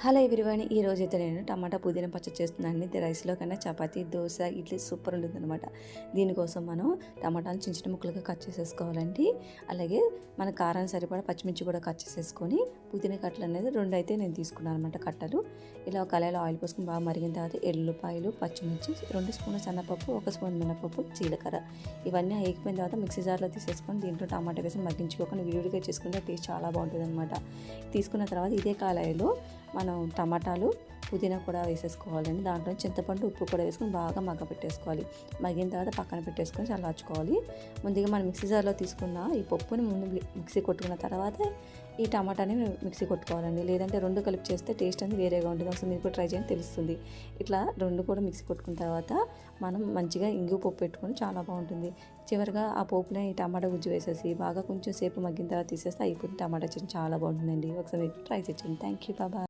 Hello everyone ఈ రోజైతే నేను టమాటా పుదీనా పచ్చడి చేస్తున్నాను ఇది రైస్లో కన్నా చపాతీ దోశ ఇడ్లీ సూపర్ ఉంటుంది అనమాట దీనికోసం మనం టమాటాలు చిన్న చిన్న ముక్కలుగా కట్ చేసేసుకోవాలండి. అలాగే మన కారాన్ని సరిపడా పచ్చిమిర్చి కూడా కట్ చేసేసుకొని పుదీనా కట్టలు అనేది రెండు అయితే నేను తీసుకున్నాను అనమాట కట్టలు. ఇలా ఒక కళాయిలో ఆయిల్ పోసుకుని బాగా మరిగిన తర్వాత ఎల్లుపాయలు పచ్చిమిర్చి రెండు స్పూన్ల సన్నపప్పు ఒక స్పూన్ మినపప్పు జీలకర్ర. ఇవన్నీ వేగిపోయిన తర్వాత మిక్సీ జార్లో తీసేసుకొని దీంట్లో టమాటా వేసి మగ్గించుకోకుండా విడివిడిగా చేసుకుంటే టేస్ట్ చాలా బాగుంటుంది అనమాట తీసుకున్న తర్వాత ఇదే కళాయిలో మనం టమాటాలు పుదీనా కూడా వేసేసుకోవాలండి దాంట్లో చింతపండు ఉప్పు కూడా వేసుకొని బాగా మగ్గ పెట్టేసుకోవాలి మగ్గిన తర్వాత పక్కన పెట్టేసుకొని చల్లార్చుకోవాలి. ముందుగా మనం మిక్సీ జార్లో తీసుకున్న ఈ పప్పుని ముందు మిక్సీ కొట్టుకున్న తర్వాత ఈ టమాటాని మిక్సీ కొట్టుకోవాలండి. లేదంటే రెండు కలిపి చేస్తే టేస్ట్ అనేది వేరేగా ఉంటుంది. ఒకసారి మీరు కూడా ట్రై చేయండి తెలుస్తుంది. ఇట్లా రెండు కూడా మిక్సీ కొట్టుకున్న తర్వాత మనం మంచిగా ఇంగు పప్పు పెట్టుకొని చాలా బాగుంటుంది. చివరిగా ఆ పోపుని ఈ టమాటా గుజ్జు వేసేసి బాగా కొంచెం సేపు మగ్గిన తర్వాత తీసేస్తే అయిపోతుంది టమాటా చట్నీ చాలా బాగుంటుందండి. ఒకసారి ట్రై చేయండి. Thank you. బాబా